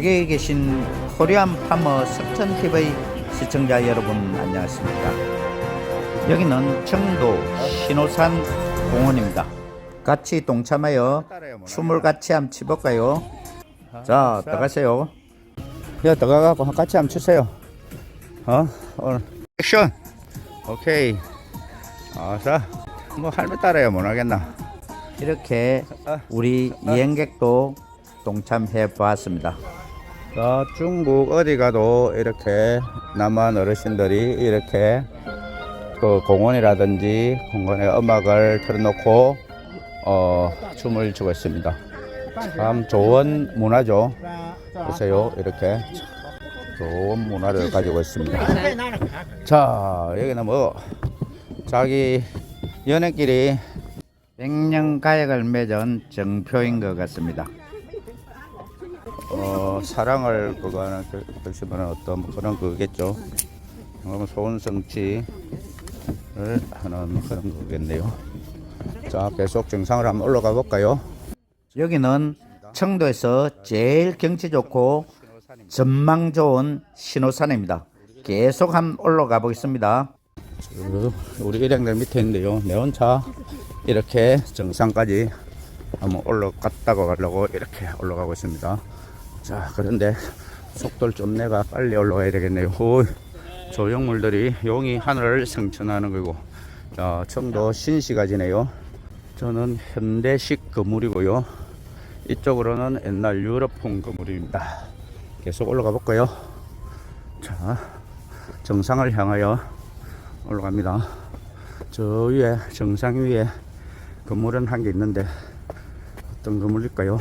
여기 계신 코리안 파머 석천 TV 시청자 여러분 안녕하십니까? 여기는 청도 신호산 공원입니다. 같이 동참하여 춤을 같이 한번 추볼까요? 자, 들어가세요. 야, 들어가고 같이 한번 추세요. 어? 오늘 액션. 오케이. 아, 자, 뭐 할매 따라야 못하겠나? 이렇게 우리 여행객도 동참해 보았습니다. 자, 중국 어디 가도 이렇게 남한 어르신들이 이렇게 그 공원이라든지 공원에 음악을 틀어놓고 어, 춤을 추고 있습니다. 참 좋은 문화죠. 보세요, 이렇게 좋은 문화를 가지고 있습니다. 자, 여기는 뭐 자기 연애끼리 백년 가약을 맺은 정표인 것 같습니다. 어, 사랑을 그거는 결심하는 어떤 그런 그겠죠. 그러면 소원 성취를 하는 그런 거겠네요. 자, 계속 정상을 한번 올라가 볼까요? 여기는 청도에서 제일 경치 좋고 전망 좋은 신호산입니다. 계속 한번 올라가 보겠습니다. 쭉 우리 일행들 밑에 있는데요. 내 혼자 이렇게 정상까지 한번 올라갔다가 가려고 이렇게 올라가고 있습니다. 자, 그런데 속도를 좀 내가 빨리 올라가야 되겠네요. 오, 조형물들이 용이 하늘을 성천하는 거고. 자, 청도 신시가지네요. 저는 현대식 건물이고요. 이쪽으로는 옛날 유럽풍 건물입니다. 계속 올라가 볼까요? 자, 정상을 향하여 올라갑니다. 저 위에 정상 위에 건물은 한 개 있는데 어떤 건물일까요?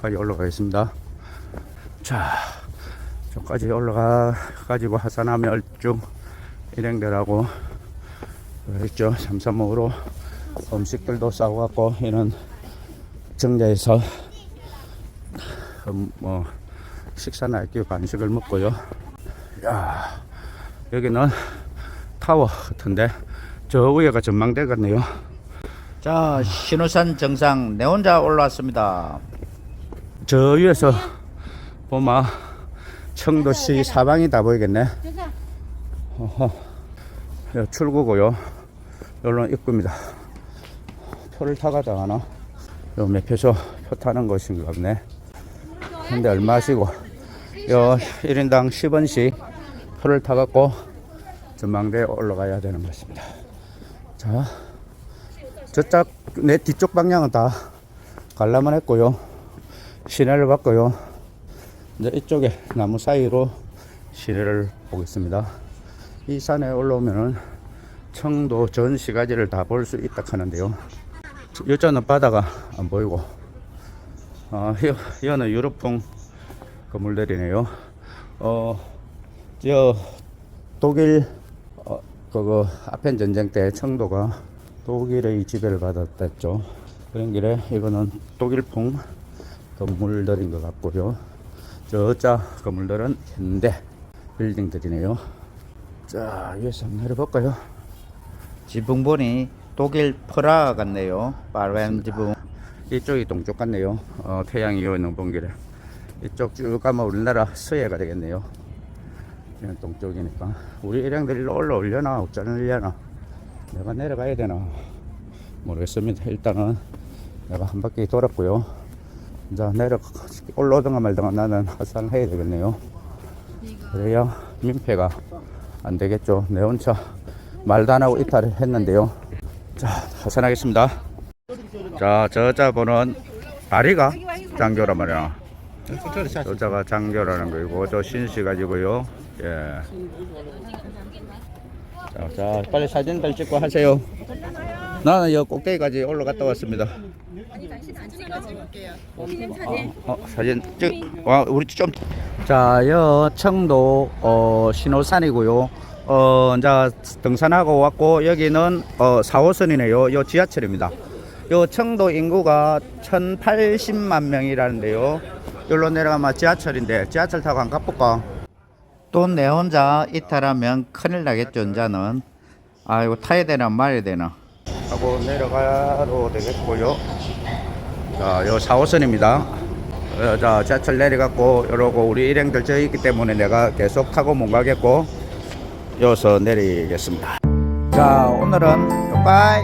까지 올라가겠습니다. 자, 저까지 올라가 가지고 하산하면 일행들하고 있죠. 삼삼오로 음식들도 싸고 갖고 이런 정자에서 음, 뭐 식사나 할게 간식을 먹고요. 야, 여기는 타워 같은데 저 위에가 전망대 같네요. 자, 신호산 정상 내 혼자 올라왔습니다. 저 위에서 보면 청도시 사방이 다 보이겠네. 어허, 여기 출구고요. 여기는 입구입니다. 표를 타가자 하나? 요 매표소 표 타는 것인가 보네. 근데 얼마시고? 요 1인당 10원씩 표를 타갖고 전망대에 올라가야 되는 것입니다. 자, 저쪽, 내 뒤쪽 방향은 다 관람을 했고요. 시내를 봤고요. 이제 이쪽에 나무 사이로 시내를 보겠습니다. 이 산에 올라오면은 청도 전 시가지를 다 볼 수 있다 하는데요. 여자는 바다가 안 보이고, 어, 이, 이거는 유럽풍 건물들이네요. 어, 저 독일 어, 그거 아펜 전쟁 때 청도가 독일의 지배를 받았댔죠. 그런 길에 이거는 독일풍 건물들인 것 같고요. 저자 건물들은 현대 빌딩들이네요. 자, 위에서 한번 내려볼까요? 지붕 보니 독일 프라 같네요. 파란 지붕. 이쪽이 동쪽 같네요. 어, 태양이 있는 본 길에. 이쪽 쭉 가면 우리나라 서해가 되겠네요. 여기는 동쪽이니까. 우리 일행들이 일로 올라오려나, 어쩌려나. 내가 내려가야 되나. 모르겠습니다. 일단은 내가 한 바퀴 돌았고요. 이제 내려, 올라오든가 말든가 나는 하산을 해야 되겠네요. 그래야 민폐가 안 되겠죠. 내 혼자 말도 안 하고 이탈을 했는데요. 자, 하산하겠습니다. 자, 저자 보는 다리가 장교란 말이야. 저자가 장교라는 거이고, 저 신씨 가지고요. 예. 자, 자, 빨리 사진들 찍고 하세요. 나는 여 꼭대기까지 올라갔다 왔습니다. 어, 사진 찍, 와, 우리 좀. 자, 여 청도 어, 신호산이고요. 어, 이제 등산하고 왔고 여기는 어, 4호선이네요. 요 지하철입니다. 요 청도 인구가 1,080만 명이라는데요. 여기로 내려가면 지하철인데 지하철 타고 안 가볼까? 또 내 혼자 이탈하면 큰일 나겠죠, 이제는. 아이고 타야 되나 말아야 되나 하고 내려가도 되겠고요. 자, 요 4호선입니다. 어, 자, 지하철 내려갔고, 이러고 우리 일행들 저 있기 때문에 내가 계속 타고 못 가겠고, 여기서 내리겠습니다. 자, 오늘은 빠이